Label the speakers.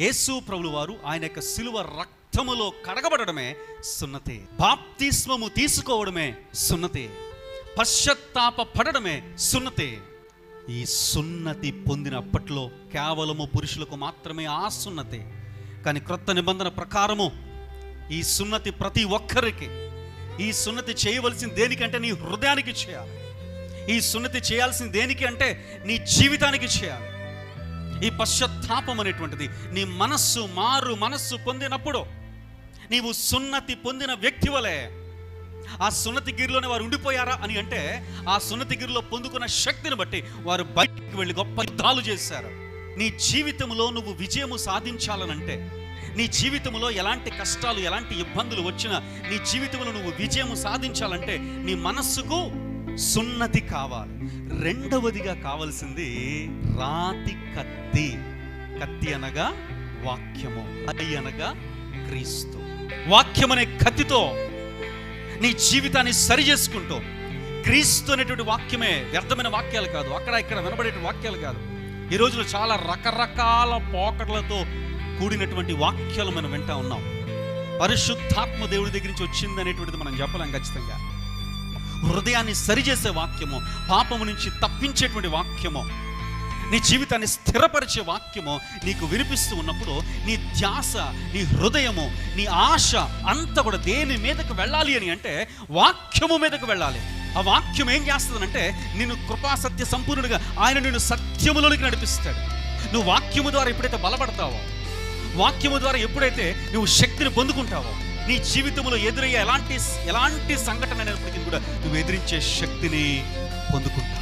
Speaker 1: యేసు ప్రభులు వారు ఆయన యొక్క సిలువ రక్తములో కడగబడమే సున్నతే. బాప్తిస్మము తీసుకోవడమే సున్నతే. పశ్చత్తాప పడడమే సున్నతే. ఈ సున్నతి పొందినప్పట్లో కేవలము పురుషులకు మాత్రమే ఆ సున్నతే. కానీ క్రొత్త నిబంధన ప్రకారము ఈ సున్నతి ప్రతి ఒక్కరికి ఈ సున్నతి చేయవలసింది దేనికంటే నీ హృదయానికి చేయాలి. ఈ సున్నతి చేయాల్సింది దేనికి అంటే నీ జీవితానికి చేయాలి. ఈ పశ్చాత్తాపం అనేటువంటిది నీ మనస్సు మారు మనస్సు పొందినప్పుడు నీవు సున్నతి పొందిన వ్యక్తి వలె ఆ సున్నతి గిరిలోనే వారు ఉండిపోయారా అని అంటే ఆ సున్నతి గిరిలో పొందుకున్న శక్తిని బట్టి వారు బయటికి వెళ్ళి గొప్ప యుద్ధాలు చేశారు. నీ జీవితంలో నువ్వు విజయము సాధించాలనంటే నీ జీవితంలో ఎలాంటి కష్టాలు ఎలాంటి ఇబ్బందులు వచ్చినా నీ జీవితంలో నువ్వు విజయము సాధించాలంటే నీ మనస్సుకు సున్నతి కావాలి. రెండవదిగా కావలసింది రాతి కత్తి. కత్తి అనగా వాక్యము అది అనగా క్రీస్తు. వాక్యం అనే కత్తితో నీ జీవితాన్ని సరి చేసుకుంటూ క్రీస్తు అనేటువంటి వాక్యమే వ్యర్థమైన వాక్యాలు కాదు. అక్కడ ఇక్కడ వినబడే వాక్యాలు కాదు. ఈ రోజులో చాలా రకరకాల పోకట్లతో కూడినటువంటి వాక్యాలు మనం వింటా ఉన్నాం. పరిశుద్ధాత్మ దేవుడి దగ్గర నుంచి వచ్చింది అనేటువంటిది మనం చెప్పలేం ఖచ్చితంగా. హృదయాన్ని సరిచేసే వాక్యము పాపము నుంచి తప్పించేటువంటి వాక్యము నీ జీవితాన్ని స్థిరపరిచే వాక్యము నీకు వినిపిస్తూ ఉన్నప్పుడు నీ ధ్యాస నీ హృదయము నీ ఆశ అంతా కూడా దేని మీదకు వెళ్ళాలి అని అంటే వాక్యము మీదకు వెళ్ళాలి. ఆ వాక్యం ఏం చేస్తుందంటే నిన్ను కృపాసత్య సంపూర్ణుడిగా ఆయన నిన్ను సత్యములోనికి నడిపిస్తాడు. నువ్వు వాక్యము ద్వారా ఎప్పుడైతే బలపడతావో వాక్యము ద్వారా ఎప్పుడైతే నువ్వు శక్తిని పొందుకుంటావో నీ జీవితంలో ఎదురయ్యే ఎలాంటి ఎలాంటి సంఘటన అయినప్పటికీ కూడా నువ్వు ఎదిరించే శక్తిని పొందుకుంటావు.